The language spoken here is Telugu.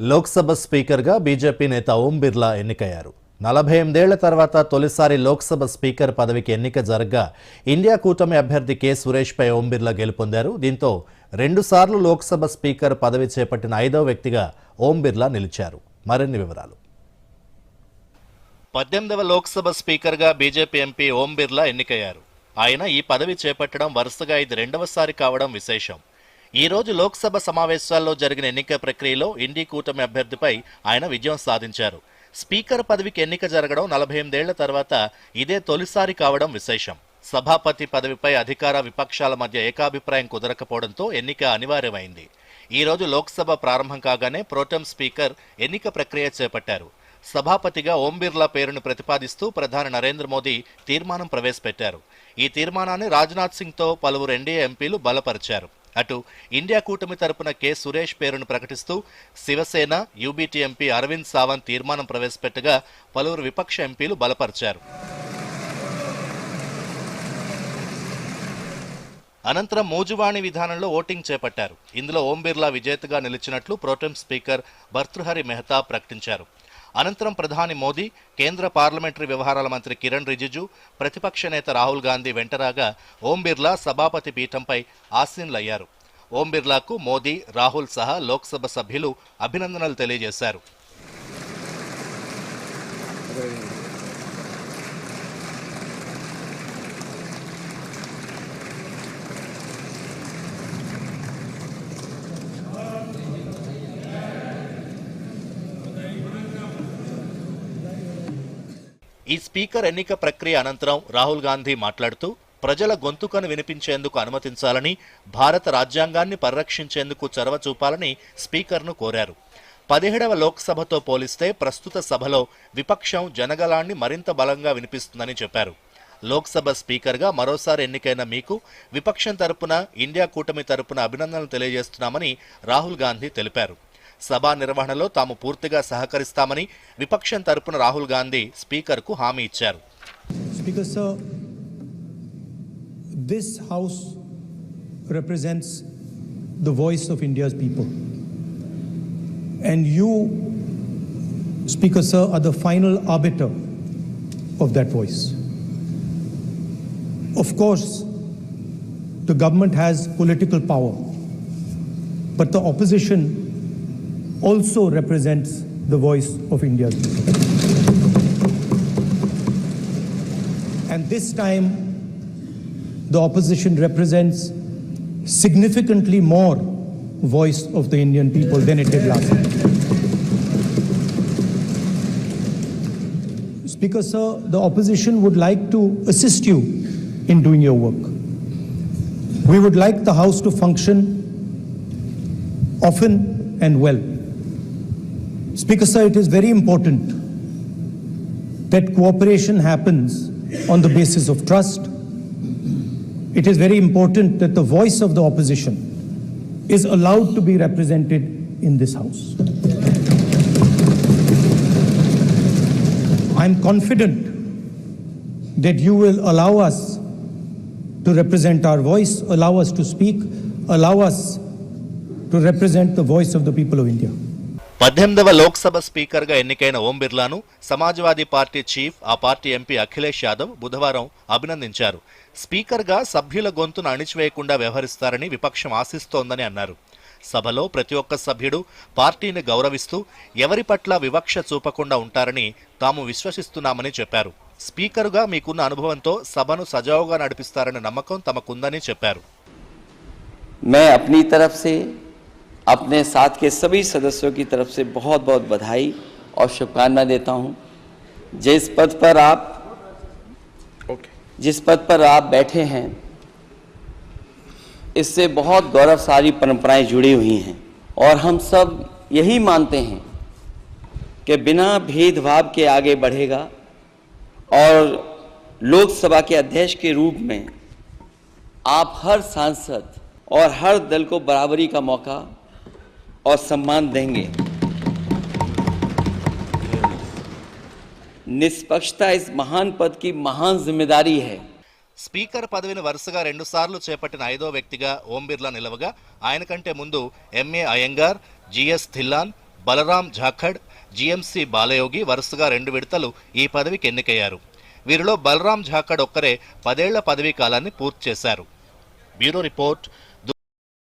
లోక్సభ స్పీకర్గా బీజేపీ నేత ఓం బిర్లా ఎన్నికయ్యారు. నలభై ఎనిమిదేళ్ళ తర్వాత తొలిసారి లోక్సభ స్పీకర్ పదవికి ఎన్నిక జరగ్గా ఇండియా కూటమి అభ్యర్థి కె. సురేష్పై ఓం బిర్లా గెలుపొందారు. దీంతో రెండుసార్లు లోక్సభ స్పీకర్ పదవి చేపట్టిన ఐదవ వ్యక్తిగా ఓం బిర్లా నిలిచారు. మరిన్ని వివరాలు. పద్దెనిమిదవ లోక్సభ స్పీకర్గా బీజేపీ ఎంపీ ఓం బిర్లా ఎన్నికయ్యారు. ఆయన ఈ పదవి చేపట్టడం వరుసగా ఇది రెండవసారి కావడం విశేషం. ఈ రోజు లోక్సభ సమావేశాల్లో జరిగిన ఎన్నిక ప్రక్రియలో ఇండి కూటమి అభ్యర్థిపై ఆయన విజయం సాధించారు. స్పీకర్ పదవికి ఎన్నిక జరగడం నలభై ఎనిమిదేళ్ళ తర్వాత ఇదే తొలిసారి కావడం విశేషం. సభాపతి పదవిపై అధికార విపక్షాల మధ్య ఏకాభిప్రాయం కుదరకపోవడంతో ఎన్నిక అనివార్యమైంది. ఈ రోజు లోక్సభ ప్రారంభం కాగానే ప్రోటెం స్పీకర్ ఎన్నిక ప్రక్రియ చేపట్టారు. సభాపతిగా ఓం బిర్లా పేరును ప్రతిపాదిస్తూ ప్రధాని నరేంద్ర మోదీ తీర్మానం ప్రవేశపెట్టారు. ఈ తీర్మానాన్ని రాజ్నాథ్ సింగ్తో పలువురు ఎన్డీఏ ఎంపీలు బలపరిచారు. అటు ఇండియా కూటమి తరపున కె. సురేష్ పేరును ప్రకటిస్తూ శివసేన యూబీటీ ఎంపీ అరవింద్ సావంత్ తీర్మానం ప్రవేశపెట్టగా పలువురు విపక్ష ఎంపీలు బలపరిచారు. అనంతరం మోజువాణి విధానంలో ఓటింగ్ చేపట్టారు. ఇందులో ఓం బిర్లా విజేతగా నిలిచినట్లు pro tem speaker Bhartruhari Mehta ప్రకటించారు. అనంతరం ప్రధాని మోదీ కేంద్ర పార్లమెంటరీ వ్యవహారాల మంత్రి కిరణ్ రిజిజు ప్రతిపక్ష నేత రాహుల్ గాంధీ వెంటరాగా ఓం బిర్లా సభాపతి పీఠంపై ఆసీనులయ్యారు. ఓం బిర్లాకు మోదీ రాహుల్ సహా లోక్సభ సభ్యులు అభినందనలు తెలియజేశారు. ఈ స్పీకర్ ఎన్నిక ప్రక్రియ అనంతరం రాహుల్ గాంధీ మాట్లాడుతూ ప్రజల గొంతుకను వినిపించేందుకు అనుమతించాలని భారత రాజ్యాంగాన్ని పరిరక్షించేందుకు చొరవ చూపాలని స్పీకర్ను కోరారు. పదిహేడవ లోక్సభతో పోలిస్తే ప్రస్తుత సభలో విపక్షం జనగలాన్ని మరింత బలంగా వినిపిస్తుందని చెప్పారు. లోక్సభ స్పీకర్గా మరోసారి ఎన్నికైన మీకు విపక్షం తరపున ఇండియా కూటమి తరపున అభినందనలు తెలియజేస్తున్నామని రాహుల్ గాంధీ తెలిపారు. సభా నిర్వహణలో తాము పూర్తిగా సహకరిస్తామని విపక్షం తరపున రాహుల్ గాంధీ స్పీకర్కు హామీ ఇచ్చారు Speaker, sir, this House represents the voice of India's people. And you, Speaker, sir, are the final arbiter of that voice. Of course, the government has political power, but the opposition also represents the voice of India's people. And this time, the opposition represents significantly more voice of the Indian people than it did last time. Speaker, sir, the opposition would like to assist you in doing your work. We would like the House to function often and well. Speaker, sir, it is very important that cooperation happens on the basis of trust. It is very important that the voice of the opposition is allowed to be represented in this House. I am confident that you will allow us to represent our voice, allow us to speak, allow us to represent the voice of the people of India. పద్దెనిమిదవ లోక్సభ స్పీకర్గా ఎన్నికైన ఓం బిర్లాను సమాజ్వాదీ పార్టీ చీఫ్ ఆ పార్టీ ఎంపీ అఖిలేష్ యాదవ్ బుధవారం అభినందించారు స్పీకర్గా సభ్యుల గొంతును అణిచివేయకుండా వ్యవహరిస్తారని విపక్షం ఆశిస్తోందని అన్నారు సభలో ప్రతి ఒక్క సభ్యుడు పార్టీని గౌరవిస్తూ ఎవరి పట్ల వివక్ష చూపకుండా ఉంటారని తాము విశ్వసిస్తున్నామని చెప్పారు స్పీకరుగా మీకున్న అనుభవంతో సభను సజావుగా నడిపిస్తారనే నమ్మకం తమకుందని చెప్పారు मैं अपनी तरफ से अपने साथ के सभी सदस्यों की तरफ़ से बहुत बहुत बधाई और शुभकामना देता हूँ। जिस पद पर आप जिस पद पर आप बैठे हैं इससे बहुत गौरवशाली परंपराएँ जुड़ी हुई हैं। और हम सब यही मानते हैं कि बिना भेदभाव के आगे बढ़ेगा और लोकसभा के अध्यक्ष के रूप में आप हर सांसद और हर दल को बराबरी का मौका और सम्मान देंगे निष्पक्षता इस महान पद की महान जिम्मेदारी है స్పీకర్ పదవిని వరుసగా రెండుసార్లు చేపట్టిన ఐదో వ్యక్తిగా ఓం బిర్లా నిలవగా ఆయన కంటే ముందు MA Ayyangar GS Dhillon Balram Jakhar GMC Balayogi వరుసగా రెండు విడతలు ఈ పదవికి ఎన్నికయ్యారు వీరిలో బలరాం జాఖడ్ ఒక్కరే పదేళ్ల పదవీ కాలాన్ని పూర్తి చేశారు బ్యూరో రిపోర్ట్